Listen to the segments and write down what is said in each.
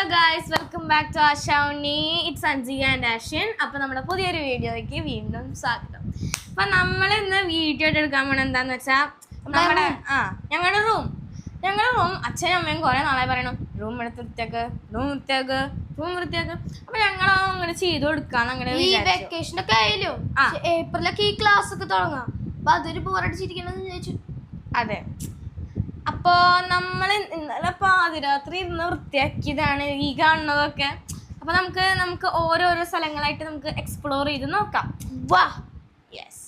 Hello guys welcome back to ആഷൗണി it's Anjika and ആഷ്യൻ അപ്പോൾ നമ്മുടെ പുതിയൊരു വീഡിയോയ്ക്ക് വീണ്ടും സ്വാഗതം. അപ്പം നമ്മൾ ഇന്ന് വീഡിയോ എടുക്കാൻ പോണ എന്താന്ന് വെച്ചാൽ നമ്മുടെ ആ ഞങ്ങളുടെ റൂം ഞങ്ങളുടെ റൂം അച്ഛനും അമ്മയും കുറെ നാളെ പറയണം. റൂം എടുത്ത് വൃത്തിയാക്ക് റൂം വൃത്തിയാക്ക് റൂം വൃത്തിയാക്ക്. അപ്പൊ ഞങ്ങൾ അങ്ങനെ ചെയ്ത് കൊടുക്കാന്ന് അങ്ങനെ ഈ. വെക്കേഷൻ ഒക്കെ ആയാലും. ഏപ്രിലൊക്കെ ഈ ക്ലാസ് ഒക്കെ തുടങ്ങാം. അപ്പൊ അതൊരു ബോറടിച്ചിരിക്കണമെന്ന് ചോദിച്ചു അതെ. അപ്പോ നമ്മൾ ഇന്നലെ പാതിരാത്രി ഇരുന്ന് വൃത്തിയാക്കിയതാണ് ഈ കാണുന്നതൊക്കെ. അപ്പൊ നമുക്ക് നമുക്ക് ഓരോരോ സ്ഥലങ്ങളായിട്ട് നമുക്ക് എക്സ്പ്ലോർ ചെയ്ത് നോക്കാം. വാ! യെസ്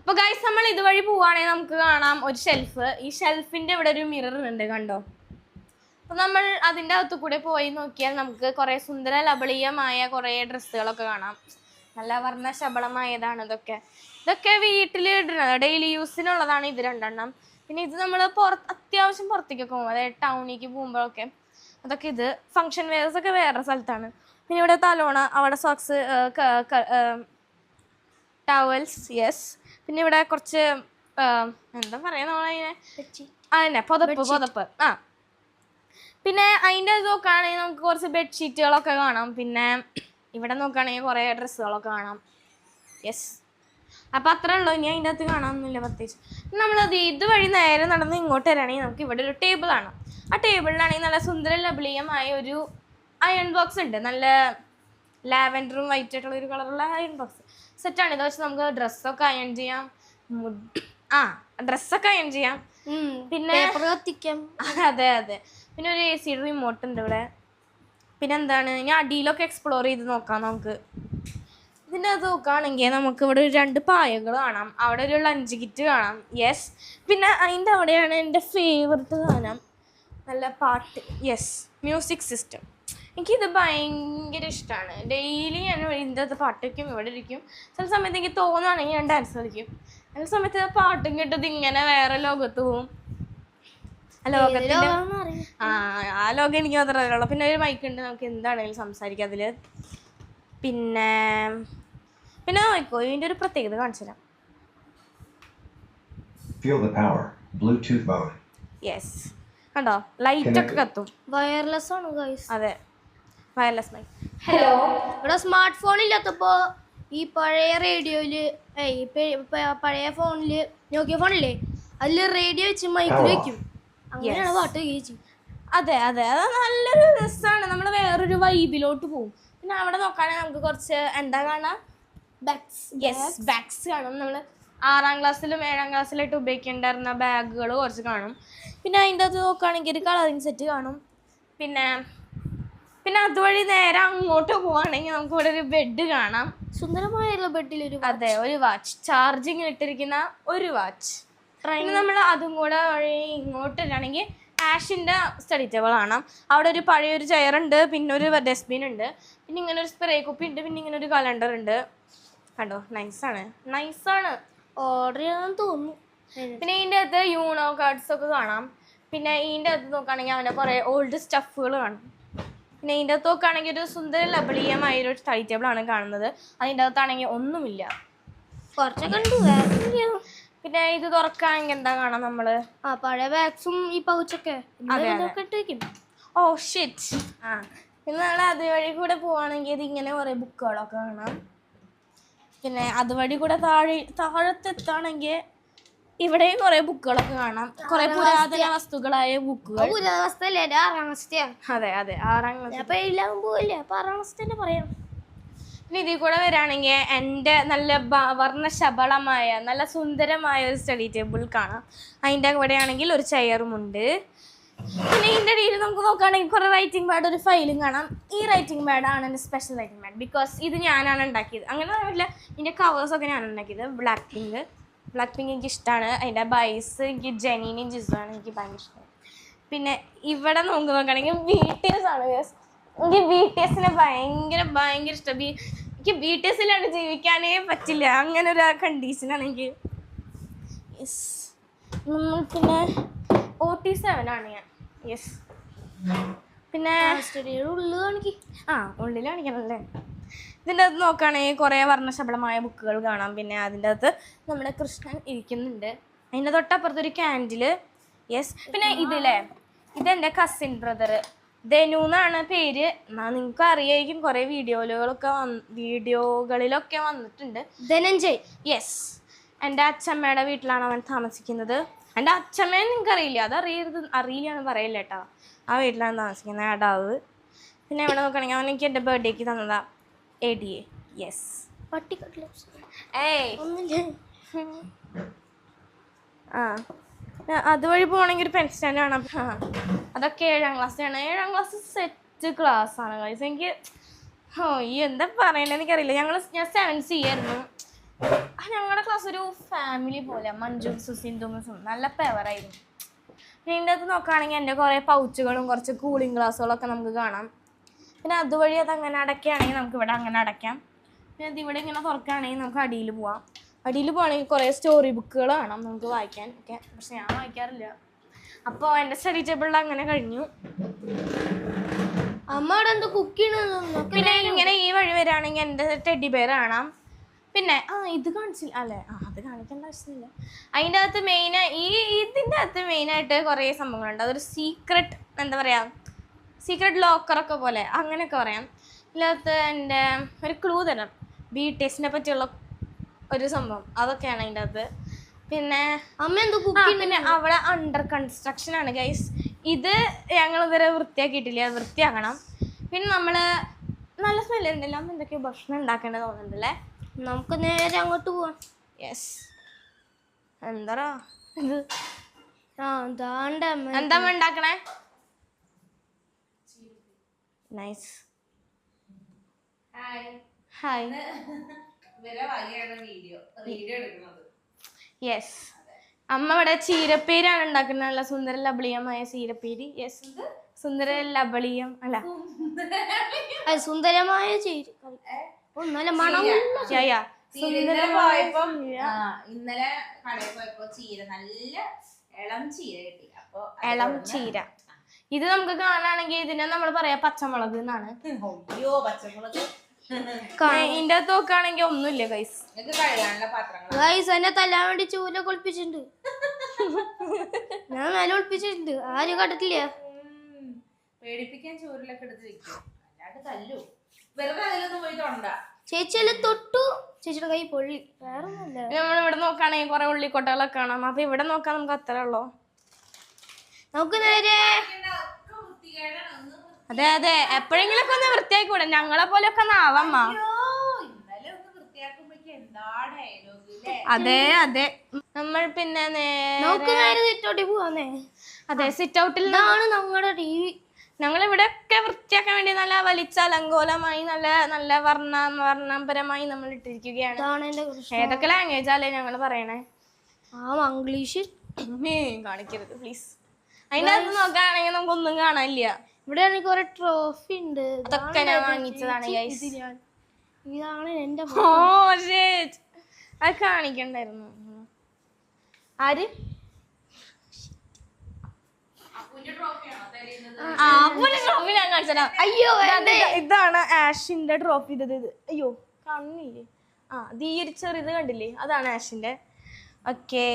അപ്പൊ ഗൈസ് നമ്മൾ ഇതുവഴി പോവാണെങ്കിൽ നമുക്ക് കാണാം ഒരു ഷെൽഫ് ഈ ഷെൽഫിന്റെ ഇവിടെ ഒരു മിറർ ഉണ്ട് കണ്ടോ? അപ്പൊ നമ്മൾ അതിന്റെ അകത്തു കൂടെ പോയി നോക്കിയാൽ നമുക്ക് കുറെ സുന്ദര ലബളീയമായ കുറെ ഡ്രസ്സുകളൊക്കെ കാണാം. നല്ല വർണശബളമായതാണ് ഇതൊക്കെ. ഇതൊക്കെ വീട്ടിൽ ഡെയിലി യൂസിനുള്ളതാണ് ഇത് രണ്ടെണ്ണം. പിന്നെ ഇത് നമ്മൾ പുറത്ത് അത്യാവശ്യം പുറത്തേക്കൊക്കെ പോകും. അതായത് ടൗണിലേക്ക് പോകുമ്പോഴൊക്കെ. അതൊക്കെ ഇത് ഫങ്ഷൻ വെയർസ് ഒക്കെ വേറെ സ്ഥലത്താണ്. പിന്നെ ഇവിടെ തലോണ അവിടെ സോക്സ് ടവൽസ് യെസ് പിന്നെ ഇവിടെ കുറച്ച് എന്താ പറയാ നമ്മളതിനെ? അതന്നെ പുതപ്പ് പുതപ്പ്. ആ. പിന്നെ അതിന്റെ നോക്കുകയാണെങ്കിൽ നമുക്ക് കുറച്ച് ബെഡ്ഷീറ്റുകളൊക്കെ കാണാം. പിന്നെ ഇവിടെ നോക്കുകയാണെങ്കിൽ കുറേ ഡ്രസ്സുകളൊക്കെ കാണാം. യെസ് അപ്പം അത്രേ ഉള്ളൂ. ഇനി അതിന്റെ അകത്ത് കാണാമെന്നില്ല പ്രത്യേകിച്ച്. നമ്മളത് ഇതുവഴി നേരെ നടന്ന് ഇങ്ങോട്ട് വരികയാണെങ്കിൽ നമുക്ക് ഇവിടെ ഒരു ടേബിൾ ആണ്. ആ ടേബിളിലാണെങ്കിൽ നല്ല സുന്ദര ലബ്ലീയമായ ഒരു അയൺ ബോക്സ് ഉണ്ട്. നല്ല ലാവൻഡറും വൈറ്റ് ആയിട്ടുള്ള ഒരു കളറുള്ള അയൺ ബോക്സ് സെറ്റാണ് ഇത് വെച്ച് നമുക്ക് ഡ്രസ്സൊക്കെ അയൺ ചെയ്യാം. ആ ഡ്രസ്സൊക്കെ അയൺ ചെയ്യാം. പിന്നെ പേപ്പർ കത്തിക്കാം. അതെ അതെ പിന്നെ ഒരു എ സിയുടെ റിമോട്ട് ഉണ്ട് ഇവിടെ. പിന്നെ എന്താണ്? ഞാൻ അടിയിലൊക്കെ എക്സ്പ്ലോർ ചെയ്ത് നോക്കാം നമുക്ക്. ഇതിന്റെ അത് നോക്കുകയാണെങ്കിൽ നമുക്ക് ഇവിടെ ഒരു രണ്ട് പായകൾ കാണാം. അവിടെ ഒരു ലഞ്ച് കിറ്റ് കാണാം. യെസ് പിന്നെ അതിന്റെ അവിടെയാണ് എന്റെ ഫേവററ്റ് കാണാം നല്ല പാട്ട്. യെസ് മ്യൂസിക് സിസ്റ്റം എനിക്കിത് ഭയങ്കര ഇഷ്ടമാണ് ഡെയിലി ഞാൻ ഇതിന്റെ പാട്ട് വയ്ക്കും ഇവിടെ ഇരിക്കും. ചില സമയത്ത് എനിക്ക് തോന്നുകയാണെങ്കിൽ ഞാൻ ഡാൻസ് കളിക്കും. ചില സമയത്ത് പാട്ടും കേട്ടത് ഇങ്ങനെ വേറെ ലോകത്ത് പോവും. ആ ലോകത്തിന്റെ ആ ആ ലോകം എനിക്ക് മാത്രമേ അറിയുള്ളൂ. പിന്നെ ഒരു മൈക്ക് ഉണ്ട്. നമുക്ക് എന്താണെങ്കിലും സംസാരിക്കാം അതിൽ പിന്നെ പിന്നെ നോക്കോ ഇതിന്റെ ഒരു പ്രത്യേകത കാണിച്ചു feel the power Bluetooth Bluetooth mode. Yes കണ്ടോ? ലൈറ്റ് ഒക്കെ കത്തും. വയർലെസ് ആണ് ഗയ്സ് അതെ. വയർലെസ് മൈക്ക് ഹലോ ഇവിടെ സ്മാർട്ട് ഫോൺ ഇല്ലാത്തപ്പോ ഈ പഴയ റേഡിയോയിൽ ഈ പഴയ ഫോണിൽ നോക്കിയ ഫോണില്ലേ അതിൽ റേഡിയോ വെച്ച് മൈക്കിൽ വെക്കും. അങ്ങനെയാണ്. പാട്ട് കേൾക്കും അതെ അതെ. അത് നല്ലൊരു രസമാണ് നമ്മൾ വേറൊരു വൈബിലോട്ട് പോകും പിന്നെ അവിടെ നോക്കുകയാണെങ്കിൽ നമുക്ക് കുറച്ച് എന്താ കാണാം? യെസ് ബാഗ്സ് കാണും. നമ്മൾ ആറാം ക്ലാസ്സിലും ഏഴാം ക്ലാസ്സിലായിട്ട് ഉപയോഗിക്കേണ്ടായിരുന്ന ബാഗുകൾ കുറച്ച് കാണും. പിന്നെ അതിന്റെ അത് നോക്കുകയാണെങ്കിൽ ഒരു കളറിങ് സെറ്റ് കാണും. പിന്നെ പിന്നെ അതുവഴി നേരെ അങ്ങോട്ട് പോവുകയാണെങ്കിൽ നമുക്ക് ഇവിടെ ഒരു ബെഡ് കാണാം. സുന്ദരമായുള്ള ബെഡിലൊരു അതെ ഒരു വാച്ച് ചാർജിങ് ഇട്ടിരിക്കുന്ന ഒരു വാച്ച് പിന്നെ നമ്മൾ അതും കൂടെ വഴി ഇങ്ങോട്ട് വരികയാണെങ്കിൽ ആഷിന്റെ സ്റ്റഡി ടേബിൾ കാണാം. അവിടെ ഒരു പഴയൊരു ചെയറുണ്ട് പിന്നെ ഒരു ഡസ്റ്റ്ബിൻ ഉണ്ട് പിന്നെ ഇങ്ങനെ ഒരു സ്പ്രേ കുപ്പി ഉണ്ട് പിന്നെ ഇങ്ങനെ ഒരു കലണ്ടർ ഉണ്ട്. കണ്ടോ? നൈസാണ് നൈസാണ് ഓർഡർ ചെയ്യാൻ തോന്നുന്നു. പിന്നെ ഇതിന്റെ അകത്ത് യൂണോ കാർഡ്സ് ഒക്കെ കാണാം. പിന്നെ ഇതിന്റെ അകത്ത് നോക്കുകയാണെങ്കിൽ അവന്റെ കുറേ ഓൾഡ് സ്റ്റഫുകൾ കാണും. പിന്നെ ഇതിന്റെ അകത്ത് നോക്കുകയാണെങ്കിൽ ഒരു സുന്ദര ലബളീയമായ ഒരു സ്റ്റഡി ടേബിളാണ് കാണുന്നത്. അതിന്റെ അകത്താണെങ്കിൽ ഒന്നുമില്ല. കുറച്ചൊക്കെ ഉണ്ട്. പിന്നെ ഇത് തുറക്കാണെങ്കിൽ എന്താ കാണാം നമ്മൾ ആ പഴയ ബാഗ്സും ഈ പൗച്ചൊക്കെ ഓ ഷിറ്റ് ആ പിന്നെ നമ്മൾ അതുവഴി കൂടെ പോവാണെങ്കിൽ ഇങ്ങനെ കുറേ ബുക്കുകളൊക്കെ കാണാം. പിന്നെ അതുവഴി കൂടെ താഴെ താഴത്തെത്താണെങ്കിൽ ഇവിടെയും കുറെ ബുക്കുകളൊക്കെ കാണാം. കുറെ പുരാതന വസ്തുക്കളായ ബുക്കുകൾ. ആറാം അതെ അതെ ആറാം ക്ലാസ് അപ്പൊ എല്ലാം പോയില്ലേ അപ്പൊ ആറാം ക്ലാസ് തന്നെ പറയാം. പിന്നെ ഇതിൽ കൂടെ വരാണെങ്കിൽ എന്റെ നല്ല വർണശബളമായ നല്ല സുന്ദരമായ ഒരു സ്റ്റഡി ടേബിൾ കാണാം. അതിന്റെ കൂടെയാണെങ്കിൽ ഒരു ചെയറുമുണ്ട് പിന്നെ ഇതിന്റെ ഇടയിൽ നമുക്ക് നോക്കുകയാണെങ്കിൽ കുറേ റൈറ്റിംഗ് പാഡ് ഒരു ഫയലും കാണാം. ഈ റൈറ്റിംഗ് പാഡാണ് എന്റെ സ്പെഷ്യൽ റൈറ്റിംഗ് പാഡ് ബിക്കോസ് ഇത് ഞാനാണ് ഉണ്ടാക്കിയത്. അങ്ങനെ പറയില്ല ഇതിന്റെ കവേഴ്സൊക്കെ ഞാനാണ് ഉണ്ടാക്കിയത്. ബ്ലാക്ക് പിങ്ക് ബ്ലാക്ക് പിങ്ക് എനിക്ക് ഇഷ്ടമാണ് അതിന്റെ ബൈസ് എനിക്ക് ജെനീനും ജിസുമാണ് എനിക്ക് ഭയങ്കര ഇഷ്ടമാണ് പിന്നെ ഇവിടെ നമുക്ക് നോക്കുകയാണെങ്കിൽ ബി ടി എസ് ആണ്. എനിക്ക് ബി ടി എസിനെ ഭയങ്കര ഭയങ്കര ഇഷ്ടം. ബി എനിക്ക് ബി ടി എസിലാണ് ജീവിക്കാനേ പറ്റില്ല. അങ്ങനെ ഒരു കണ്ടീഷനാണ് എനിക്ക്. പിന്നെ ഓ ടി സെവൻ ആണ് ഞാൻ. യെസ് പിന്നെ ഉള്ളിൽ കാണിക്ക്. ആ ഉള്ളിൽ കാണിക്കണല്ലേ? ഇതിന്റെ അകത്ത് നോക്കുകയാണെങ്കിൽ കുറേ വർണശബളമായ ബുക്കുകൾ കാണാം. പിന്നെ അതിന്റെ അകത്ത് നമ്മുടെ കൃഷ്ണൻ ഇരിക്കുന്നുണ്ട്. അതിന്റെ തൊട്ടപ്പുറത്ത് ഒരു ക്യാൻഡിൽ യെസ് പിന്നെ ഇതില്ലേ? ഇതെന്റെ കസിൻ ബ്രദർ ധനു എന്നാണ് പേര്. എന്നാ നിങ്ങൾക്ക് അറിയായിരിക്കും കുറേ വീഡിയോകളൊക്കെ വന്ന് വീഡിയോകളിലൊക്കെ വന്നിട്ടുണ്ട്. ധനഞ്ജയ്. യെസ് എന്റെ അച്ഛമ്മയുടെ വീട്ടിലാണ് അവൻ താമസിക്കുന്നത്. എന്റെ അച്ഛമ്മ നിങ്ങൾക്ക് അറിയില്ല അത് അറിയരുത് അറിയില്ല എന്ന് പറയില്ല കേട്ടോ ആ വീട്ടിലാണ് താമസിക്കുന്നത് അടാവ് പിന്നെ എവിടെ നോക്കുകയാണെങ്കിൽ അവൻ എനിക്ക് എന്റെ ബർത്ത്ഡേക്ക് തന്നതാ. എ ഡി എ യെസ് ഏയ്. ആ. അതുവഴി പോകണമെങ്കിൽ ഒരു പെൻഷൻ സ്റ്റാൻഡ് ആ. അതൊക്കെ ഏഴാം ക്ലാസ്സിലാണ് ഏഴാം ക്ലാസ് സെറ്റ് ക്ലാസ് ആണ്. എനിക്ക് ഓ ഈ എന്താ പറയണ്ടെന്ന് എനിക്കറിയില്ല. ഞങ്ങൾ ഞാൻ സെവൻ സി ആയിരുന്നു. ഞങ്ങളുടെ ക്ലാസ് ഒരു ഫാമിലി പോലെ. മഞ്ജു സുസിൻ തോമസും നല്ല പെവറായിരുന്നു പിന്നെ ഇതിന്റെ അകത്ത് നോക്കുകയാണെങ്കിൽ എന്റെ കുറേ പൗച്ചുകളും കുറച്ച് കൂളിംഗ് ഗ്ലാസ്സുകളൊക്കെ നമുക്ക് കാണാം. പിന്നെ അതുവഴി അത് അങ്ങനെ അടയ്ക്കുകയാണെങ്കിൽ നമുക്ക് ഇവിടെ അങ്ങനെ അടയ്ക്കാം. പിന്നെ അത് ഇവിടെ ഇങ്ങനെ തുറക്കുകയാണെങ്കിൽ നമുക്ക് അടിയിൽ പോവാം. അടിയിൽ പോകണമെങ്കിൽ കുറേ സ്റ്റോറി ബുക്കുകൾ കാണാം. നമുക്ക് വായിക്കാൻ ഒക്കെ. പക്ഷെ ഞാൻ വായിക്കാറില്ല. അപ്പോൾ എന്റെ സ്റ്റഡി ടേബിളിൽ അങ്ങനെ കഴിഞ്ഞു. അമ്മ അവിടെ എന്തോ കുക്ക് പിന്നെ ഇങ്ങനെ ഈ വഴി വരികയാണെങ്കിൽ എന്റെ ടെഡി ബെയർ കാണാം. പിന്നെ ആ ഇത് കാണിച്ചില്ല. അല്ലേ? ആ അത് കാണിക്കേണ്ട ആവശ്യമില്ല. അതിന്റെ അകത്ത് മെയിൻ ഈ ഇതിന്റെ അകത്ത് മെയിനായിട്ട് കുറേ സംഭവങ്ങളുണ്ട്. അതൊരു സീക്രട്ട് എന്താ പറയുക സീക്രട്ട് ലോക്കറൊക്കെ പോലെ അങ്ങനെയൊക്കെ പറയാം. ഇതിനകത്ത് എന്റെ ഒരു ക്ലൂ തരാം. ബി ടെസ്റ്റിനെ പറ്റിയുള്ള ഒരു സംഭവം. അതൊക്കെയാണ് അതിന്റെ അകത്ത് പിന്നെ അമ്മ എന്തോ കുക്കിങ് പിന്നെ അവിടെ അണ്ടർ കൺസ്ട്രക്ഷൻ ആണ് ഗൈസ് ഇത് ഞങ്ങൾ ഇതുവരെ വൃത്തിയാക്കിയിട്ടില്ല. വൃത്തിയാക്കണം. പിന്നെ നമ്മൾ നല്ല സ്മെല്ല് ഉണ്ടല്ലോ അന്ന് എന്തൊക്കെയോ ഭക്ഷണം ഉണ്ടാക്കേണ്ടത് തോന്നുന്നുണ്ടല്ലേ? നമുക്ക് നേരെ അങ്ങോട്ട് പോവാം. യെസ് എന്താ ഇത് ആ ദാണ്ട അമ്മ എന്താ അമ്മ ഉണ്ടാക്കണേ? നൈസ് ഹായ് യെസ് അമ്മ ഇവിടെ ചീരപ്പേരാണ് ഉണ്ടാക്കുന്ന നല്ല സുന്ദര ലബളീയമായ ചീരപ്പേരി. യെസ് സുന്ദര ലബളീയം അല്ല. അത് സുന്ദരമായ ചേരി. ഓ നല്ല മണം ചായ പോയപ്പോ ഇന്നലെ കടയിൽ പോയപ്പോ ചീര നല്ല ഇളം ചീര കിട്ടി. അപ്പൊ ഇളം ചീര. ഇത് നമുക്ക് കാണാണെങ്കിൽ ഇതിനെ നമ്മൾ പറയാ പച്ചമുളക് എന്നാണ്. അയ്യോ പച്ചമുളക്. ഇതിന്റെ അകത്ത് നോക്കുകയാണെങ്കിൽ ഒന്നുമില്ല ഗൈസ് ഗൈസ് എന്നെ തല്ലാൻ വേണ്ടി ചൂല ഒളിപ്പിച്ചിട്ടുണ്ട് ഞാൻ മേലെ ഒളിപ്പിച്ചിട്ടുണ്ട്. ആരും കണ്ടിട്ടില്ല. പേടിപ്പിക്കാൻ ചോറിലൊക്കെ എടുത്ത് വെക്കും. അല്ലാണ്ട് തല്ലു. വെറുതെ അതിലൊന്നും പോയി തൊണ്ട ചേച്ചിയെല്ലാം തൊട്ടു. ചേച്ചിയുടെ കൈ പൊള്ളി. വേറെ നമ്മൾ ഇവിടെ നോക്കുകയാണെങ്കിൽ കുറെ ഉള്ളിക്കൊട്ടകളൊക്കെ കാണാം. അപ്പൊ ഇവിടെ നോക്കാൻ നമുക്ക് അത്ര ഉള്ളോ. നമുക്ക് നേരെ. അതെ അതെ. എപ്പോഴെങ്കിലും ഒക്കെ ഒന്ന് വൃത്തിയാക്കി വിടാം ഞങ്ങളെ പോലെ ഒക്കെ ഒന്ന് അതെ അതെ. നമ്മൾ പിന്നെ നേരെ അതെ സിറ്റ് ഔട്ടിൽ നിന്നാണ് നമ്മുടെ ടി വി. ഞങ്ങൾ ഇവിടെ ഒക്കെ വൃത്തിയാക്കാൻ വേണ്ടി നല്ല വലിച്ച അലങ്കോലമായി നല്ല നല്ല വർണ വർണപരമായി നമ്മൾ ഇട്ടിരിക്കുകയാണ്. ഏതൊക്കെ ലാംഗ്വേജ് അല്ലേ ഞങ്ങൾ പറയണേ? ആ മംഗ്ലീഷ്. കാണിക്കരുത് പ്ലീസ് അതിന്റെ അകത്ത് നോക്കുകയാണെങ്കിൽ നമുക്കൊന്നും കാണാനില്ല. ഇവിടെ ആണെങ്കിൽ കുറെ ട്രോഫി ഉണ്ട്. അതൊക്കെ ഞാൻ വാങ്ങിച്ചതാണ്. ഇതാണ് എന്റെ ഓ. അത് കാണിക്കണ്ടായിരുന്നു. ആര്? ട്രോഫി ഞാൻ കാണിച്ചതാ അയ്യോ ഇതാ- ഇതാ- ഇതാണ് ആഷിന്റെ ട്രോഫി. ഇത് ഇത് അയ്യോ കണ്ണില്ലേ? ആ ഇത് ഈ ഒരു ചെറിയത് കണ്ടില്ലേ? അതാണ് ആഷിന്റെ. ഓക്കെ.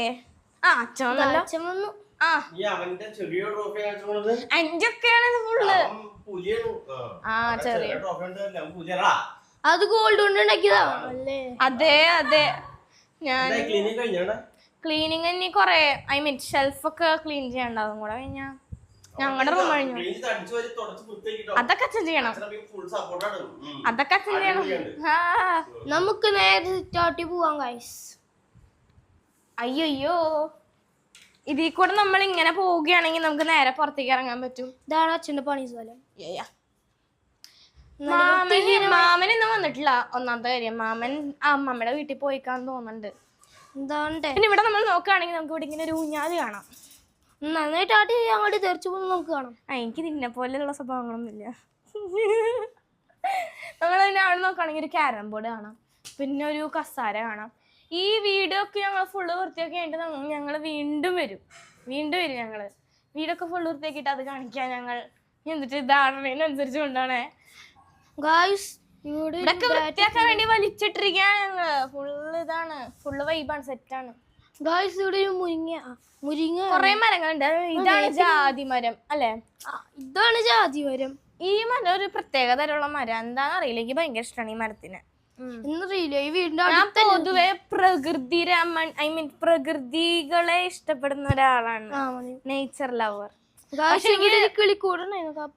ആ അച്ഛൻ വന്നല്ലോ വന്നു. ആ. ഫുള്ള് ആ ചെറിയ അത് ഗോൾഡ് കൊണ്ട് ഉണ്ടാക്കിയതാ അല്ലേ? അതെ അതെ. ഞാൻ ക്ലീനിങ് ഇനി കൊറേ ഐ മീൻ ഷെൽഫൊക്കെ ക്ലീൻ ചെയ്യണ്ടാവും കൂടെ കഴിഞ്ഞാ. ഞങ്ങളുടെ റൂം കഴിഞ്ഞു അതൊക്കെ അച്ഛൻ ചെയ്യണം. അതൊക്കെ അച്ഛൻ ചെയ്യണം. ആ. നമുക്ക് നേരെ ചാട്ടി പോവാൻ ഗൈസ് അയ്യോ ഇതിൽ കൂടെ നമ്മൾ ഇങ്ങനെ പോവുകയാണെങ്കിൽ നമുക്ക് നേരെ പുറത്തേക്ക് ഇറങ്ങാൻ പറ്റും. ഇതാണ് അച്ഛന്റെ പണി സ്ഥലം. മാമന് മാമൻ ഇന്ന് വന്നിട്ടില്ല. ഒന്നാമത്തെ കാര്യം മാമൻ അമ്മമ്മയുടെ വീട്ടിൽ പോയിക്കാന്ന് തോന്നുന്നുണ്ട്. എന്താണ്ടേ? പിന്നെ ഇവിടെ നമ്മൾ നോക്കുകയാണെങ്കിൽ നമുക്ക് ഇവിടെ ഇങ്ങനെ ഒരു ഊഞ്ഞാൽ കാണാം. നന്നായിട്ട് ആട്ടി അങ്ങോട്ട് തെറിച്ചു പോകുന്നത് നമുക്ക് കാണാം. ആ എനിക്ക് നിന്നെ പോലെയുള്ള സ്വഭാവങ്ങളൊന്നുമില്ല. നമ്മൾ പിന്നെ അവിടെ നോക്കുകയാണെങ്കിൽ ഒരു ക്യാരം ബോർഡ് കാണാം. പിന്നെ ഒരു കസാര കാണാം. ഈ വീടൊക്കെ ഞങ്ങൾ ഫുള്ള് വൃത്തിയൊക്കെ ആയിട്ട് ഞങ്ങൾ വീണ്ടും വരും. വീണ്ടും വരും ഞങ്ങൾ വീടൊക്കെ ഫുള്ള് വൃത്തിയാക്കിയിട്ട് അത് കാണിക്കാൻ ഞങ്ങൾ. എന്നിട്ട് ഇതാടുന്നതിനനുസരിച്ച് കൊണ്ടാണേ ഗായ്സ് ഇവിടെ വൃത്തിയാക്കാൻ വേണ്ടി വലിച്ചിട്ടിരിക്കുകയാണ് ഞങ്ങൾ ഫുള്ള് ഇതാണ്. ഫുള്ള് വൈബാണ് സെറ്റാണ് ഗായ്സ് ഇവിടെ ഒരു മുരിങ്ങ മുരിങ്ങ കൊറേ മരങ്ങളുണ്ട്. ഇതാണ് ജാതി മരം അല്ലെ? ഇതാണ് ജാതി മരം. ഈ മരം ഒരു പ്രത്യേക തരമുള്ള മരം. എന്താണെന്ന് അറിയില്ല. എനിക്ക് ഭയങ്കര ഇഷ്ടമാണ് ഈ മരത്തിന്. എന്നറിയില്ല ഈ വീടിന്റെ ഞാൻ പൊതുവെ പ്രകൃതി രമൺ ഐ മീൻ പ്രകൃതികളെ ഇഷ്ടപ്പെടുന്ന ഒരാളാണ്. നേച്ചർ ലവർ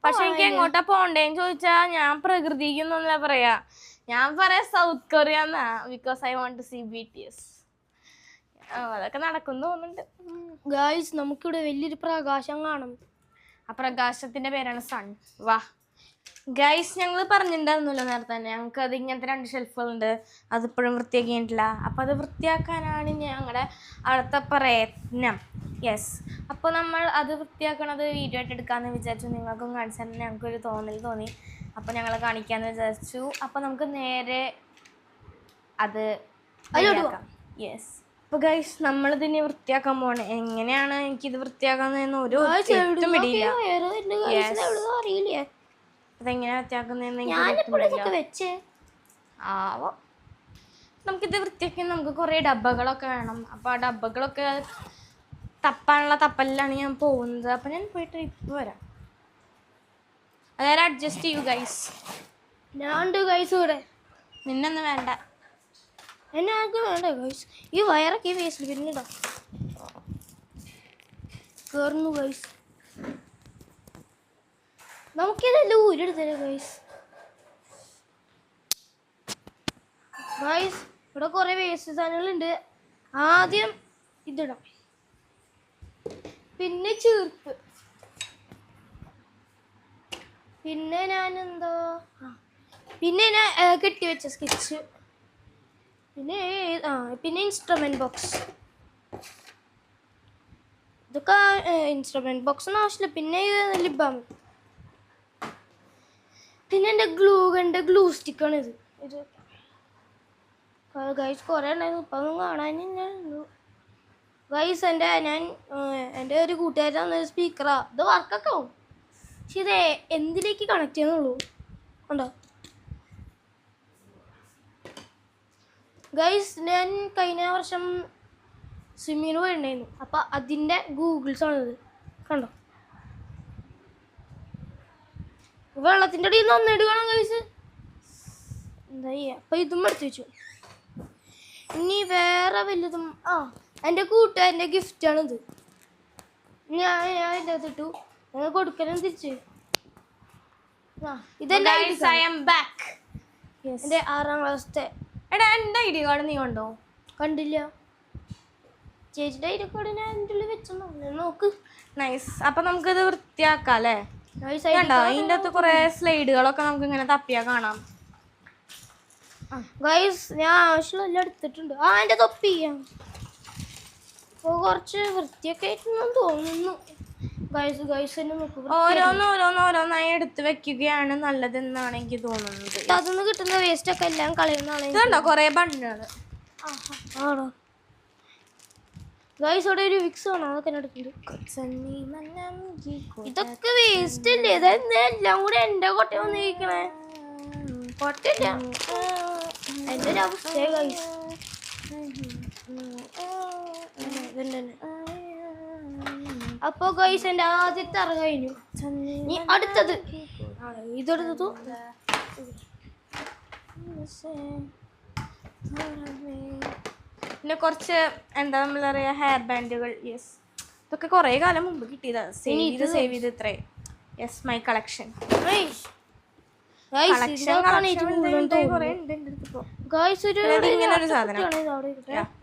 പക്ഷെ എനിക്ക് എങ്ങോട്ടാ പോണ്ടേന്ന് ചോദിച്ചാ ഞാൻ പ്രകൃതിക്കൊന്നല്ല പറയാ. ഞാൻ പറയാ സൗത്ത് കൊറിയ എന്നാ because I want to see B T S അതൊക്കെ നടക്കുന്നു തോന്നുന്നുണ്ട്. ഗായ്സ് നമുക്കിവിടെ വലിയൊരു പ്രകാശം കാണും. ആ പ്രകാശത്തിന്റെ പേരാണ് സൺ വാ. ഗൈസ് ഞങ്ങൾ പറഞ്ഞിട്ടുണ്ടായിരുന്നല്ലോ നേരത്തെ തന്നെ. ഞങ്ങൾക്ക് അത് ഇങ്ങനത്തെ രണ്ട് ഷെൽഫുകളുണ്ട് അതിപ്പോഴും വൃത്തിയാക്കിയിട്ടില്ല. അപ്പോൾ അത് വൃത്തിയാക്കാനാണ് ഞങ്ങളുടെ അടുത്ത പ്രയത്നം. യെസ് അപ്പോൾ നമ്മൾ അത് വൃത്തിയാക്കണത് വീഡിയോ ആയിട്ട് എടുക്കാമെന്ന് വിചാരിച്ചു. നിങ്ങൾക്കും കാണിച്ചാൽ ഞങ്ങൾക്കൊരു തോന്നൽ തോന്നി. അപ്പോൾ ഞങ്ങൾ കാണിക്കാമെന്ന് വിചാരിച്ചു. അപ്പോൾ നമുക്ക് നേരെ അത് യെസ് അപ്പോൾ ഗൈസ് നമ്മളിതിനെ വൃത്തിയാക്കാൻ പോണേ എങ്ങനെയാണ് എനിക്കിത് വൃത്തിയാക്കാമെന്ന് ഒരു പിടിയില്ല. അറിയില്ലേ? അതെങ്ങനെ വൃത്തിയാക്കുന്നതെന്ന് വെച്ചേ. ആവോ. നമുക്കിത് വൃത്തിയാക്കി നമുക്ക് കുറേ ഡബ്ബകളൊക്കെ വേണം. അപ്പോൾ ആ ഡബ്ബകളൊക്കെ തപ്പാനുള്ള തപ്പലിലാണ് ഞാൻ പോകുന്നത്. അപ്പോൾ ഞാൻ പോയിട്ട് ഇപ്പോൾ വരാം. അതായത് അഡ്ജസ്റ്റ് ചെയ്യൂ ഗൈസ് ഞാൻ ഉണ്ട് ഗൈസ് ഇവിടെ. നിന്നൊന്നും വേണ്ട. എന്നെ ആർക്കും വേണ്ട ഗൈസ് ഈ വയറൊക്കെ വേസ്റ്റ് പിന്നിടാം കയറുന്നു ഗൈസ് നമുക്കിതെല്ലാം ഊരെടുത്തരാം ഗൈസ് ഗൈസ് ഇവിടെ കുറേ വേസ്റ്റ് സാധനങ്ങളുണ്ട്. ആദ്യം ഇതിടാം. പിന്നെ ചീർപ്പ്. പിന്നെ ഞാൻ എന്താ പിന്നെ ഞാൻ കെട്ടി കെട്ടിവെച്ച സ്കെച്ച് പിന്നെ ആ പിന്നെ ഇൻസ്ട്രുമെന്റ് ബോക്സ് ഇതൊക്കെ ഇൻസ്ട്രുമെന്റ് ബോക്സിന് ആവശ്യമില്ല. പിന്നെ ലിബാം. പിന്നെ എന്റെ ഗ്ലൂ ഗണ്ട് ഗ്ലൂ സ്റ്റിക്കാണ് ഇത്. ഇത് ഗൈസ് കുറേ ഉണ്ടായിരുന്നു. ഇപ്പം ഒന്നും കാണാൻ ഗൈസ് എന്റെ ഞാൻ എന്റെ ഒരു കൂട്ടുകാരി തന്നൊരു സ്പീക്കറാണ് ഇത് വർക്കൊക്കെ ആവും. പക്ഷെ ഇത് എന്തിലേക്ക് കണക്ട് ചെയ്യുന്നുള്ളൂ? ഉണ്ടോ? ഗൈസ് ഞാൻ കഴിഞ്ഞ വർഷം സ്വിമ്മിങ്ങിന് പോയിട്ടുണ്ടായിരുന്നു. അപ്പോൾ അതിന്റെ ഗൂഗിൾസ് ആണിത്. കണ്ടോ? വെള്ളത്തിന്റെ അടിയിൽ നിന്ന് ഒന്നിട്ട് കാണാം ഗൈസ് എന്താ ചെയ്യുക അപ്പം ഇതും എടുത്തു വെച്ചു. ഇനി വേറെ വലുതും ആ എന്റെ കൂട്ടുകാരന്റെ ഗിഫ്റ്റാണിത് ഞാൻ ഞാൻ എന്റെ ഇട്ടു. ഞങ്ങൾ കൊടുക്കലും തിരിച്ച്. ആ ഇതെന്റെ എന്റെ ആറാം ക്ലാസ്സത്തെ എടാ എന്താ ഐ ഡി കാർഡ് നീ കണ്ടോ? കണ്ടില്ല. ചേച്ചിയുടെ ഐഡി കാർഡ് ഞാൻ എന്റെ ഉള്ളിൽ വെച്ചെന്നു നോക്ക്. നൈസ് അപ്പം നമുക്കിത് വൃത്തിയാക്കാം അല്ലേ? കണ്ടോ? ഇതിന്റെ അകത്ത് കുറേ സ്ലൈഡുകളൊക്കെ നമുക്ക് ഇങ്ങനെ തപ്പിയാൽ കാണാം ഗൈസ് ഞാൻ ആവശ്യമുള്ള എല്ലാം എടുത്തിട്ടുണ്ട്. ആ എന്റെ തൊപ്പി കുറച്ച് വൃത്തിയൊക്കെ ആയിട്ടൊന്നും തോന്നുന്നു. ഓരോന്ന് ഓരോന്ന് ഓരോന്നായി എടുത്ത് വെക്കുകയാണ് നല്ലതെന്നാണ് എനിക്ക് തോന്നുന്നത് അതൊന്നും കിട്ടുന്ന വേസ്റ്റ് ഒക്കെ എല്ലാം കളയുന്നതാണ് ഇതുണ്ടോ കുറേ ബണ്ണുകൾ ആണോ ഗൈസ് അവിടെ ഒരു വിക്സ് വേണം അതൊക്കെ എടുക്കുന്നുണ്ട് ഇതൊക്കെ വേസ്റ്റ് അല്ലേ ഇതെന്താ എല്ലാം കൂടെ എന്റെ കൊട്ട വന്നിരിക്കണേ കൊട്ടില്ല എന്റെ ഒരു അവസ്ഥ ഗൈസ് അപ്പൊ ഗൈസ് എന്റെ ആദ്യത്തെ അറ കഴിഞ്ഞു. ഇനി അടുത്തത്. ഇതെടുത്തു പിന്നെ കുറച്ച് എന്താ നമ്മൾ അറിയാ ഹെയർ ബാൻഡുകൾ യെസ് ഇതൊക്കെ കുറേ കാലം മുമ്പ് കിട്ടിയതാണ് സേവ് ചെയ്ത് സേവ് ചെയ്ത് ഇത്രേ. യെസ് മൈ കളക്ഷൻ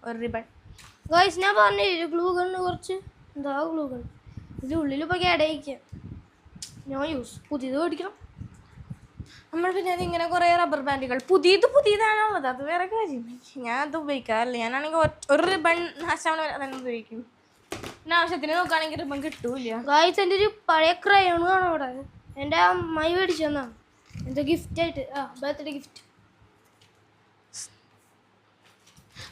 ഒരു റിബൺ ഗൈസ് ഞാൻ പറഞ്ഞു ഗ്ലൂ ഗണ്ണ് കുറച്ച്? എന്താ ഗ്ലൂകൾ ഇത് ഉള്ളിൽ ഇപ്പോൾ കേടയിക്കുക ഞാൻ യൂസ് പുതിയത് മേടിക്കണം. നമ്മൾ പിന്നെ ഇങ്ങനെ കുറേ റബ്ബർ ബാൻഡുകൾ പുതിയത് പുതിയതാണുള്ളത് അത് വേറെ കാര്യം. ഞാൻ അത് ഉപയോഗിക്കാറില്ല. ഞാനാണെങ്കിൽ ഒരു റിബൺ നാശമാണ് തന്നെ ഉപയോഗിക്കും. പിന്നെ ആവശ്യത്തിന് നോക്കുകയാണെങ്കിൽ റിബൺ കിട്ടൂല ഗായ്സ് എന്റെ ഒരു പഴയ ക്രയോൺ കാണാം അവിടെ. എന്റെ അമ്മായി മേടിച്ചു തന്നാ എന്റെ ഗിഫ്റ്റ് ആയിട്ട്. ആ ബർത്ത്ഡേ ഗിഫ്റ്റ്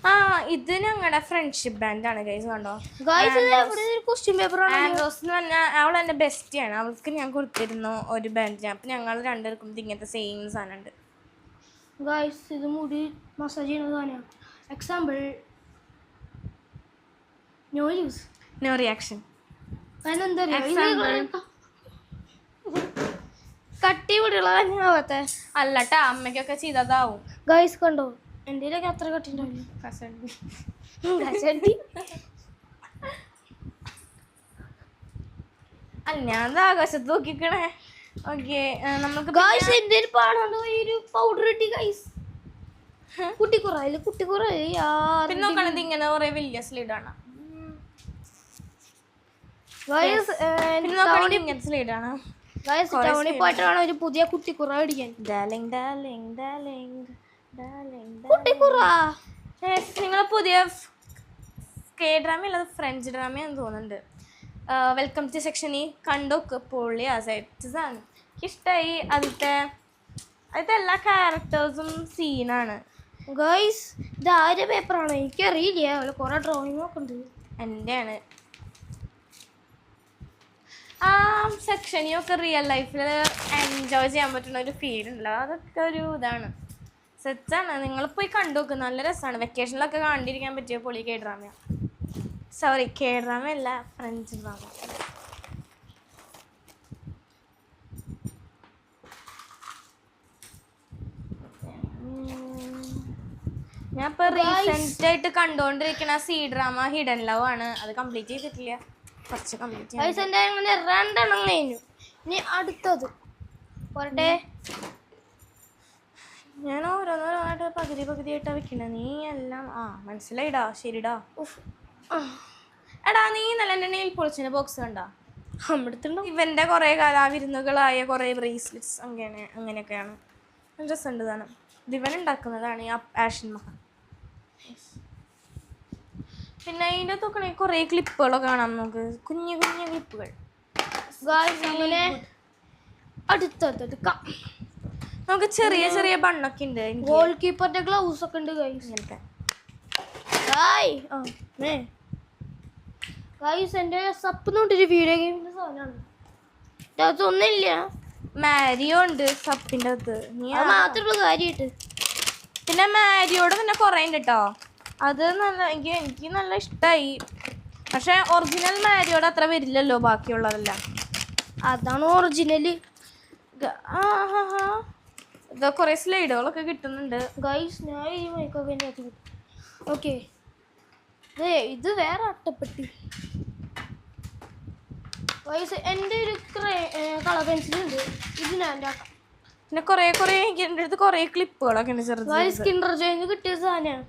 ആ ഇത് ഞങ്ങളുടെ ഫ്രണ്ട്ഷിപ്പ് ബാൻഡാണ് ഗൈസ് കണ്ടോ? ഗൈസ് ഒരു ക്വസ്റ്റ്യൻ പേപ്പർ ആണ് ആൻഡ്രോസ് എന്ന് പറഞ്ഞാൽ അവൾ എന്റെ ബെസ്റ്റിയാണ് അവൾക്ക് ഞാൻ കൊടുത്തിരുന്നു ഒരു ബാൻഡ് അപ്പം ഞങ്ങൾ രണ്ടുപേർക്കും ഇങ്ങനത്തെ സെയിം സാധനം ഉണ്ട് ഗൈസ് ഇത് മുടി മസാജ് ചെയ്യുന്ന സാധനമാണ്. Example no use no reaction കട്ടി കൂടിയുള്ള അല്ലട്ടാ അമ്മയ്ക്കൊക്കെ ചെയ്തതാവും. ഗൈസ് കണ്ടോ? എന്റെ അത്ര കട്ടിണ്ടാവില്ല കസണ്ടി അല്ല ഞാൻ ആകാശത്ത് നോക്കിക്കണേ? ഓക്കെ നമുക്ക് ഗൈസ് ഒരു പാടാണ്ട് ഈ ഒരു പൗഡർ ഇട്ടി ഗൈസ് കുട്ടിക്കുറ കുട്ടി കുട്ടിക്കുറ പിന്നെ നോക്കണത് ഇങ്ങനെ കുറെ വലിയ സ്ലീഡാണ് ഇങ്ങനത്തെ സ്ലീഡാണ് ഗൈസ് ടൗണിൽ പോയിട്ടാണ് ഒരു പുതിയ കുട്ടിക്കുറ അടിക്കാൻ. ഡാലിങ് ഡാലിങ് ഡാലിങ് നിങ്ങൾ പുതിയ കെ ഡ്രാമ അല്ലാതെ ഫ്രഞ്ച് ഡ്രാമയാന്ന് തോന്നുന്നുണ്ട്. വെൽക്കം ടു സെക്ഷൻ ഈ കണ്ടോക്ക് പൊള്ളി ആ സെറ്റ്സാണ് എനിക്കിഷ്ടമായി അതിലത്തെ അതിലത്തെ എല്ലാ ക്യാരക്ടേഴ്സും സീനാണ് ഗൈസ് ഇത് ആരുടെ പേപ്പറാണ് എനിക്കറിയില്ല. അവൾ കുറെ ഡ്രോയിങ് ഒക്കെ ഉണ്ട്. എന്റെയാണ് ആ സെക്ഷനിയൊക്കെ റിയൽ ലൈഫിൽ എൻജോയ് ചെയ്യാൻ പറ്റുന്ന ഒരു ഫീൽ ഉണ്ടല്ലോ അതൊക്കെ ഒരു ഇതാണ്. സെറ്റാണ്. നിങ്ങൾ പോയി കണ്ടു നോക്ക് നല്ല രസമാണ് വെക്കേഷനിലൊക്കെ കണ്ടിരിക്കാൻ പറ്റിയ പൊളി K drama sorry K drama അല്ല ഫ്രഞ്ച് ഡ്രാമ ഞാൻ ഇപ്പൊ റീസെന്റ് ആയിട്ട് കണ്ടോണ്ടിരിക്കണ സി ഡ്രാമ ഹിഡൻ ലവ് ആണ്. അത് കംപ്ലീറ്റ് ചെയ്തിട്ടില്ല. കുറച്ച് കംപ്ലീറ്റ് അങ്ങനെ രണ്ടെണ്ണം കഴിഞ്ഞു. ഇനി അടുത്തത്. പോരട്ടെ. ഞാൻ ഓരോന്നോരോന്നായിട്ട് പകുതി പകുതി ആയിട്ടാ വെക്കണേ. നീ എല്ലാം ആ മനസ്സിലായിടാ ശരിടാ. ഉഫ്. എടാ നീ നല്ല എന്റെ നെയിൽ പൊളിച്ചിന്റെ ബോക്സ് കണ്ടാ? അമ്മടുത്തുണ്ടോ? ഇവന്റെ കുറെ കലാവിരുന്നുകളായ കുറെ ബ്രേസ്ലെറ്റ്സ് അങ്ങനെ അങ്ങനെയൊക്കെയാണ്. രസമുണ്ട് ഇത് ഇവൻ ഉണ്ടാക്കുന്നതാണ് ഈ ആഷൻ മഹ പിന്നെ അതിന്റെ തൊക്കണേ കുറേ ക്ലിപ്പുകളൊക്കെ കാണാം നമുക്ക്. കുഞ്ഞു കുഞ്ഞു ക്ലിപ്പുകൾ അങ്ങനെ നമുക്ക് ചെറിയ ചെറിയ ബണ്ണൊക്കെ ഉണ്ട് ഗോൾ കീപ്പറിന്റെ ഗ്ലൗസ് ഒക്കെ ഉണ്ട് ഇങ്ങനത്തെ. ഗൈസ് എന്റെ സപ്പ് നോട്ടൊരു വീഡിയോ ഗെയിമിന്റെ സാധനമാണ്. അതൊന്നുമില്ല മാരിയോ ഉണ്ട് അകത്ത്. അത് മാത്രമുള്ള കാര്യമായിട്ട്. പിന്നെ മാരിയോട് പിന്നെ കുറേ ഉണ്ട് കേട്ടോ അത് നല്ല എനിക്ക് എനിക്ക് നല്ല ഇഷ്ടമായി പക്ഷെ ഒറിജിനൽ മാരിയോട് അത്ര വരില്ലല്ലോ ബാക്കിയുള്ളതെല്ലാം. അതാണ് ഒറിജിനൽ ഗ- ആ ഹാ ഹാ. ഇത് കുറേ സ്ലൈഡുകളൊക്കെ കിട്ടുന്നുണ്ട്. ഗൈസ് ഞാൻ ഈ മൈക്കൊക്കെ എന്റെ അകത്ത് ഓക്കെ ഇത് ഇത് വേറെ അട്ടപ്പെട്ടി. ഗൈസ് എന്റെ ഒരു കളർ പെൻസിലുണ്ട് ഇത് ഞാൻ എന്റെ പിന്നെ കുറേ കുറേ എനിക്ക് എന്റെ അടുത്ത് കുറേ ക്ലിപ്പുകളൊക്കെ ഉണ്ട് ചെറുത് സ്കിൻ ജോയിന്ന് കിട്ടിയ സാധനമാണ്.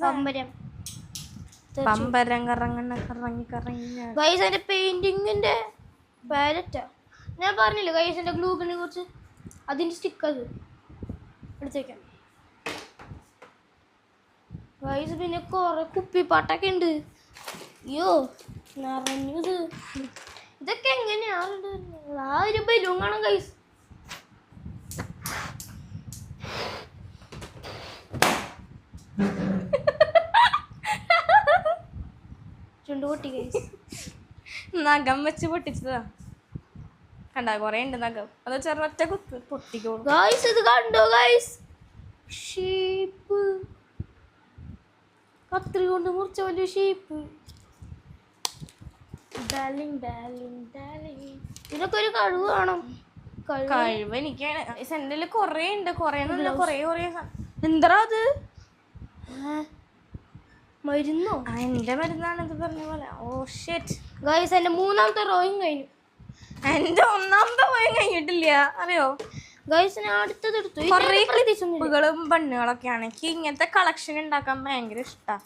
സംഭരം പമ്പരം. കറങ്ങണ കറങ്ങി കറങ്ങി ഞാൻ- ഗൈസ് എന്റെ പെയിന്റിങ്ങിന്റെ പാലറ്റാ ഞാൻ പറഞ്ഞില്ലേ ഗൈസ് എന്റെ ഗ്ലൂഗിനെ കുറിച്ച്? അതിന്റെ സ്റ്റിക്ക് അത് എടുത്തേക്കാം. വൈസ് പിന്നെ കുറെ കുപ്പിപ്പാട്ടൊക്കെ ഉണ്ട്. അയ്യോ നിറഞ്ഞത്. ഇതൊക്കെ എങ്ങനെയാണ് ആ ഒരു ബലൂൺ കാണാം ഗൈസ് ചുണ്ടുപൊട്ടി ഗൈസ് നഖം വെച്ച് പൊട്ടിച്ചതാ. കണ്ടാ കൊറേ ഉണ്ട് നഖം അത് ഒറ്റ കുത്ത് പൊട്ടിക്കോളൂ. ഇത് കണ്ടോ ഗൈസ് ഷീപ്പ് കത്രി കൊണ്ട് മുറിച്ച വലിയ ഷീപ്പ് ഒരു കഴിവ് കഴിവ്? എനിക്കാണ്. കുറേ ഉണ്ട്. കുറേ നല്ല കുറേ കുറേ എന്താ അത്? മരുന്നോ? എന്റെ മരുന്നാണ് ഇത് പറഞ്ഞ പോലെ. ഓ ഷെറ്റ് ഗൈസ് എന്റെ മൂന്നാമത്തെ റോയും കഴിഞ്ഞു. എന്റെ ഒന്നാമത്തെ പോയി കഴിഞ്ഞിട്ടില്ല. അറിയോ ും? ഞാൻ അടുത്തത് എടുത്തു. കുറേ. ക്ലിപ്പുകളും ബണ്ണുകളൊക്കെയാണ് എനിക്ക് ഇങ്ങനത്തെ കളക്ഷൻ ഉണ്ടാക്കാൻ ഭയങ്കര ഇഷ്ടമാണ്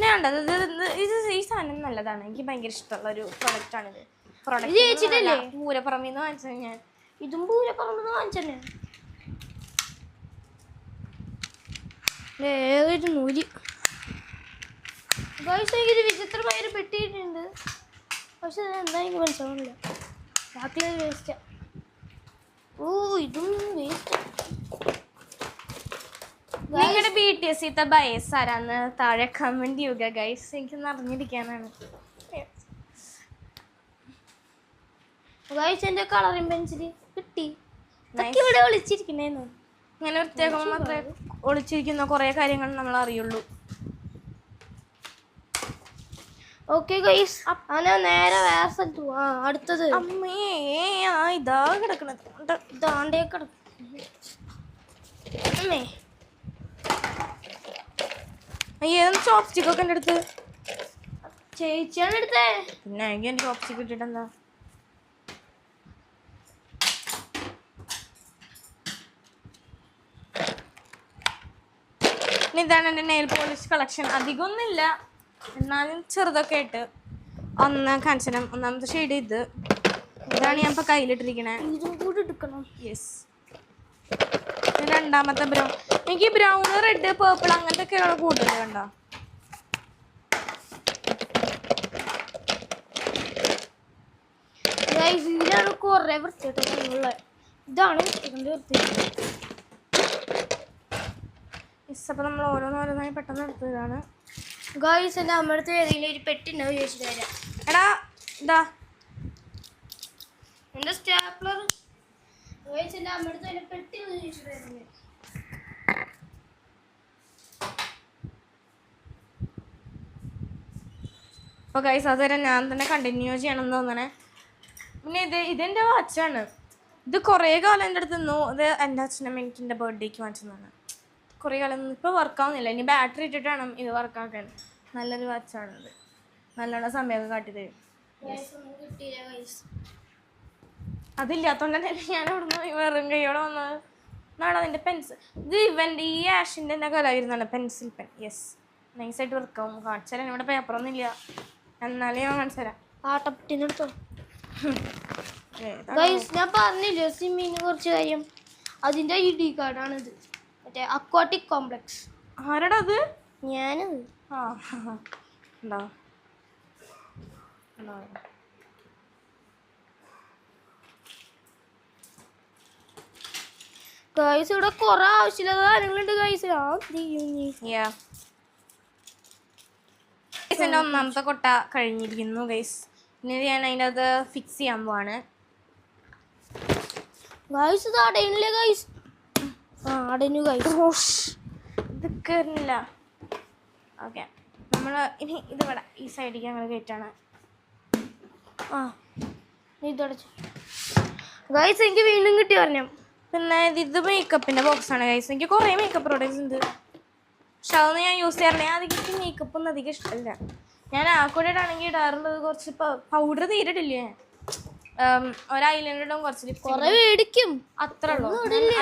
ഞാൻ ഇത് ഈ സാധനം നല്ലതാണ്. എനിക്ക് ഭയങ്കര ഇഷ്ടമുള്ള ഒരു പ്രൊഡക്റ്റ് ആണിത് ഇത്. പ്രൊഡക്റ്റ് പൂരപ്പുറമിൽ നിന്ന് വാങ്ങിച്ചത് ഞാൻ. ഇതും പൂരപ്പുറമിൽ നിന്ന് വാങ്ങിച്ചന്നെ ഏതൊരു നൂൽ? ഗൈസ് ഇത് വിചിത്രമായി ഒരു പെട്ടിയിട്ടുണ്ട്. പക്ഷെ എന്താ എനിക്ക് മനസ്സിലാവുന്നില്ല ബാക്കി വേസ്റ്റാ. ഓ ഇതും വേസ്റ്റ്. നിങ്ങളുടെ ബി ടി എസ് ഇത്തെ ബയസ് ആരാന്ന് താഴെ കമന്റ് ചെയ്യുക ഗൈസ് എനിക്ക് അറിഞ്ഞിരിക്കാനാണ്. ഗൈസ് എന്റെ കളറിംഗ് പെൻസിൽ കിട്ടി. ഇവിടെ ഒളിച്ചിരിക്കുന്നേന്ന്. ഇങ്ങനെ വൃത്തിയാക്കുമ്പോൾ മാത്രമേ ഒളിച്ചിരിക്കുന്ന കുറേ കാര്യങ്ങൾ നമ്മൾ അറിയുള്ളൂ. ഓക്കെ ഗൈസ് അങ്ങനെ നേരെ വേറെ സ്ഥലത്ത് ആ അടുത്തത്. അമ്മേ ആ ഇതാ കിടക്കണത്. ഇതാണ്ടേ കിടക്കും. അമ്മേ. അയ്യേ ചോപ്സ്റ്റിക് ഒക്കെ എന്റെ അടുത്ത്? ചേച്ചിയാണ് എടുത്തേ. പിന്നെ എനിക്ക് എന്റെ ചോപ്സ്റ്റിക് ഇട്ടിട്ട് എന്താ ഇതാണ് എന്റെ നെയിൽ പോളിഷ് കളക്ഷൻ അധികമൊന്നുമില്ല. എന്നാലും ചെറുതൊക്കെ ആയിട്ട് ഒന്ന് കഞ്ചനം ഒന്നാമത്തെ ഷെയ്ഡ് ഇത്. ഇതാണ് ഞാൻ ഇപ്പോൾ കയ്യിലിട്ടിരിക്കണേ. യെസ് രണ്ടാമത്തെ ബ്രൗൺ എനിക്ക് ബ്രൗൺ റെഡ് പേർപ്പിൾ അങ്ങനത്തെ ഒക്കെയാണ് കൂടുതൽ കണ്ടോ? ഇതാണ് ഇതിലാണ് കുറേ വൃത്തിയായിട്ടുള്ള ഇതാണ് ഇതിന്റെ വൃത്തി. യെസ് അപ്പോൾ നമ്മൾ ഓരോന്നോരോന്നായി പെട്ടെന്ന് എടുത്തതാണ്. ഗൈസ് എന്റെ അമ്മടുത്ത് ഏതെങ്കിലും ഒരു പെട്ടിണ്ടാവും ചോദിച്ചിട്ട് തരാം എടാ ഇതാ എന്റെ സ്റ്റാപ്ലർ ഗൈസ് എന്റെ അമ്മടുത്ത് ഒരു പെട്ടി ചോദിച്ചിട്ട് ഞാൻ. അപ്പോൾ ഗൈസ് അതുവരെ ഞാൻ തന്നെ കണ്ടിന്യൂ ചെയ്യണമെന്ന് തോന്നണേ. പിന്നെ ഇത് ഇതെന്റെ വാച്ചാണ് ഇത് കുറേ കാലം എന്റെ അടുത്ത് നിന്നു. ഇത് എന്റെ അച്ഛനും എനിക്ക് എന്റെ ബർത്ത്ഡേക്ക് വാങ്ങിച്ചതാണ്. കുറേ കാലം ഇപ്പോൾ വർക്കാവുന്നില്ല ഇനി ബാറ്ററി ഇട്ടിട്ടാണ് വേണം ഇത് വർക്കാക്കാൻ നല്ലൊരു വാച്ചാണത്. നല്ലോണം സമയമൊക്കെ കാട്ടി തരും. അതില്ലാത്തോണ്ട് തന്നെ ഞാൻ അവിടുന്ന് വെറും കൈയോടെ വന്നത്? നാളെ അതിന്റെ പെൻസിൽ ഇത് ഇവന്റെ ഈ ആഷിന്റെ തന്നെ കലായിരുന്നാണ് പെൻസിൽ പെൻ യെസ് നൈസായിട്ട് വർക്കാവും കാണിച്ചു തരാൻ ഇവിടെ പേപ്പറൊന്നും ഇല്ല. എന്നാലേ ഞാൻ കാണിച്ചു തരാം ആട്ടപ്പെട്ടിനെടുത്തോ. ഞാൻ പറഞ്ഞില്ല സിമ്മിന് കുറച്ച് കാര്യം. അതിന്റെ ഐ ഡി കാർഡാണിത്. മറ്റേ അക്വാട്ടിക് കോംപ്ലക്സ് ആരടാ അത്? ഞാനത് ആ ഉണ്ടോ? ഗൈസ് ഇവിടെ കുറെ ആവശ്യമില്ലാത്ത കാര്യങ്ങളുണ്ട് ഗൈസ് എന്റെ എന്റെ ഒന്നാമത്തെ കൊട്ട കഴിഞ്ഞിരിക്കുന്നു ഗൈസ് ഇനി ഞാൻ അതിന്റെ അത് ഫിക്സ് ചെയ്യാൻ പോവാണ്. ഗൈസ് ഇത് അടയണില്ലേ ഗൈസ് ആ അടഞ്ഞു ഗൈസ് ഇത് കയറുന്നില്ല ഓക്കെ. നമ്മൾ ഇനി ഇത് ഇവിടെ ഈ സൈഡിലേക്ക് ഞങ്ങൾ കയറ്റാണ്. ആ നീ ഇതടച്ചു ഗൈസ് എനിക്ക് വീണ്ടും കിട്ടി പറഞ്ഞു. പിന്നെ ഇത് മേക്കപ്പിന്റെ ബോക്സാണ് ഗൈസ് എനിക്ക് കുറേ മേക്കപ്പ് പ്രോഡക്റ്റ്സ് ഉണ്ട്. പക്ഷെ അതൊന്നും ഞാൻ യൂസ് ചെയ്യാറില്ല. ഞാൻ അധികം മേക്കപ്പ് ഒന്നും അധികം ഇഷ്ടമല്ല. ഞാൻ ആ കൂടെ ആണെങ്കിൽ ഇടാറുള്ളത് കുറച്ച് പൗഡർ നേരിടില്ലേ ഇടില്ലേ? ഒരു ഐലൻഡ് ഇടും കുറച്ച് ലിപ്സ്റ്റിക് കുറെ മേടിക്കും. അത്ര ഉള്ളൂ.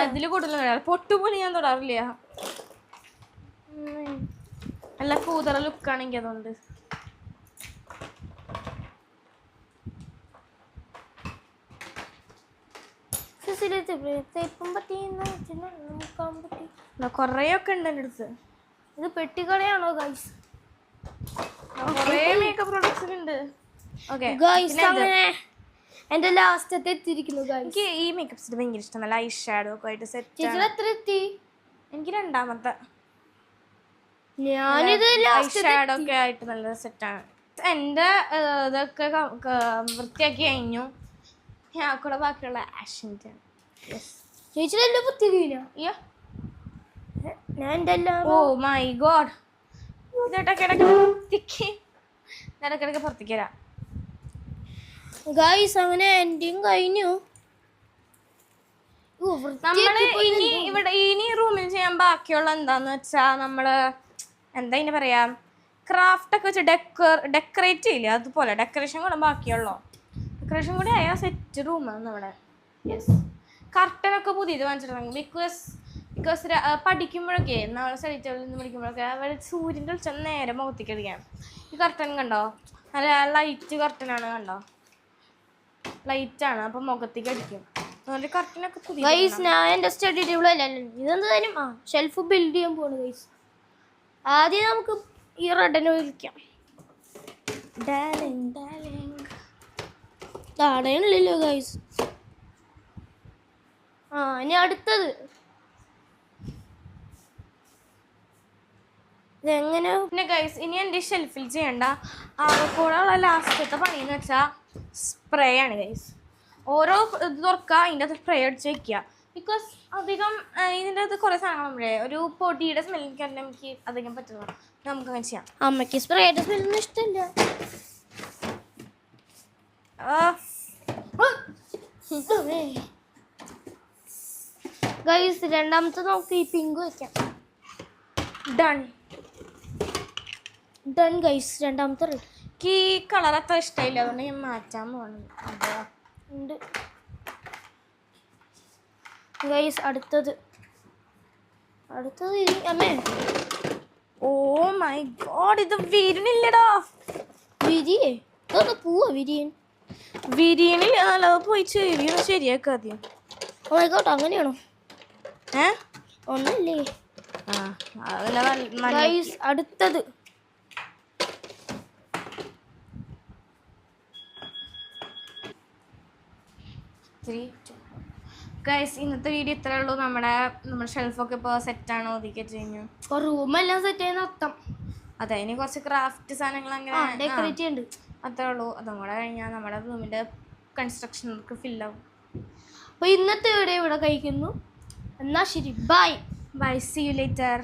അതിൽ കൂടുതൽ പൊട്ടു പോലും ഞാൻ തൊടാറില്ല. നല്ല കൂതറ ലുക്കാണെങ്കിൽ അതുകൊണ്ട് കൊറേയൊക്കെ ഉണ്ട് എന്റെ അടുത്ത്. ഇത് പെട്ടിക്കടയാണോ ഗൈസ് കൊറേ മേക്കപ്പ് പ്രോഡക്ട്സ് ഉണ്ട് ഓക്കെ എന്റെ ലാസ്റ്റത്തെ എത്തിയിരിക്കുന്നു എനിക്ക് ഈ മേക്കപ്പ് സെറ്റ് ഭയങ്കര ഇഷ്ടം നല്ല ഐ ഷാഡോ ഒക്കെ ആയിട്ട് സെറ്റ് എത്ര എത്തി? എനിക്ക് രണ്ടാമത്തെ. ഞാനിത് ഐ ഷാഡോ ഒക്കെ ആയിട്ട് നല്ല സെറ്റാണ് എന്റെ ഏർ, ഇതൊക്കെ വൃത്തിയാക്കി കഴിഞ്ഞു. ഞാൻ കൂടെ ബാക്കിയുള്ള ആക്ഷന്റെ ചേച്ചി എല്ലാം പുത്തിരിയില്ല അയ്യോ. ഞാൻ എന്റെ ഓ മൈ ഗോഡ് ഇതൊക്കെ ഇടയ്ക്ക് ഇടയ്ക്ക് പുറത്തേക്ക് വരാം. ഗൈസ് അങ്ങനെ എൻഡിങ് കഴിഞ്ഞു. നമ്മൾ ഇനി ഇവിടെ ഇനി റൂമിൽ ചെയ്യാൻ ബാക്കിയുള്ള എന്താന്ന് വെച്ചാ നമ്മൾ എന്താ ഇനി പറയാ? ക്രാഫ്റ്റ് ഒക്കെ വെച്ച് ഡെക്കർ ഡെക്കറേറ്റ് ചെയ്യില്ല? അതുപോലെ ഡെക്കറേഷൻ കൂടെ ബാക്കിയുള്ളോ? ഡെക്കറേഷൻ കൂടെ ആയാൽ സെറ്റ് റൂമാണ് നമ്മുടെ. യെസ് കർട്ടനൊക്കെ പുതിയത് വാങ്ങിച്ചിട്ടുണ്ടെങ്കിൽ ബിക്കോസ് ബിക്കോസ് പഠിക്കുമ്പോഴൊക്കെ നമ്മളെ സ്റ്റഡി നിന്ന് പഠിക്കുമ്പോഴൊക്കെ അവിടെ സൂര്യന്റെ വെളിച്ചം നേരെ മുഖത്തേക്ക് അടിക്കാം ഈ കർട്ടൻ കണ്ടോ? നല്ല ലൈറ്റ് കർട്ടനാണ് കണ്ടോ? ലൈറ്റാണ് അപ്പം മുഖത്തേക്ക് അടിക്കും. അതുകൊണ്ട് കർട്ടനൊക്കെ ഗൈസ് ഞാൻ എന്റെ സ്റ്റഡി ടേബിൾ അല്ലല്ലോ ഇതെന്തായാലും ആ ഷെൽഫ് ബിൽഡ് ചെയ്യാൻ പോണ് ഗൈസ് ആദ്യം നമുക്ക് ഈ റെഡിനെ darling. താടയണില്ലല്ലോ ഗൈസ് ആ ഇനി അടുത്തത്. ഇതെങ്ങനെ? പിന്നെ ഗൈസ് ഇനി എന്റെ ഷെൽഫിൽ ചെയ്യേണ്ട ആകെക്കൂടെയുള്ള ലാസ്റ്റത്തെ പണി എന്ന് വെച്ചാൽ സ്പ്രേ ആണ് ഗൈസ് ഓരോ ഇത് തുറക്കുക അതിന്റെ അത് സ്പ്രേ അടിച്ച് വെക്കുക ബിക്കോസ് അധികം ഇതിന്റെ അത് കുറേ നമ്മുടെ ഒരു പൊടിയുടെ സ്മെല്ലിൽ എനിക്ക് നമുക്ക് അധികം പറ്റുന്നു നമുക്ക് അങ്ങനെ ചെയ്യാം. അമ്മയ്ക്ക് സ്പ്രേയുടെ സ്മെല്ലൊന്നും ഇഷ്ടമില്ല ഗൈസ് രണ്ടാമത്തെ നമുക്ക് ഈ പിങ്ക് വെക്കാം. ഡൺ ഡൺ ഗൈസ് രണ്ടാമത്തെ റെഡി എനിക്ക് ഈ കളർ അത്ര ഇഷ്ടമില്ല അതുകൊണ്ട് ഞാൻ മാറ്റാൻ പോകണം അതോ ഉണ്ട്. ഗൈസ് അടുത്തത്. അടുത്തത് അമ്മേ. ഓ മൈ ഗോഡ് ഇത് വീരണില്ലടാ. വിരിയേ? ഇതൊന്ന് പോവാ വിരിയൻ? വിരിയനിൽ അല്ല പോയി ചെവി ഒന്ന് ശരിയാക്കാം ആദ്യം. ആയിക്കോട്ടെ അങ്ങനെയാണോ? ഏ? ഒന്നല്ലേ? ആ അതല്ല അടുത്തത്. ത്രീ ഗൈസ് ഇന്നത്തെ വീഡിയോ ഇത്രേ ഉള്ളൂ. നമ്മുടെ നമ്മുടെ ഷെൽഫൊക്കെ ഇപ്പോൾ സെറ്റാണ് ഒതുക്കി കഴിഞ്ഞു. ഇപ്പോൾ റൂമെല്ലാം സെറ്റ് ചെയ്യുന്ന അർത്ഥം അതെ ഇനി കുറച്ച് ക്രാഫ്റ്റ് സാധനങ്ങൾ അങ്ങനെ ഡെക്കറേറ്റ് ചെയ്യുന്നുണ്ട് അത്രേ ഉള്ളൂ. അതും കൂടെ കഴിഞ്ഞാൽ നമ്മുടെ റൂമിന്റെ കൺസ്ട്രക്ഷൻ വർക്ക് ഫില്ലാവും അപ്പോൾ ഇന്നത്തെ വീഡിയോ ഇവിടെ കഴിക്കുന്നു. എന്നാൽ ശരി bye bye see you later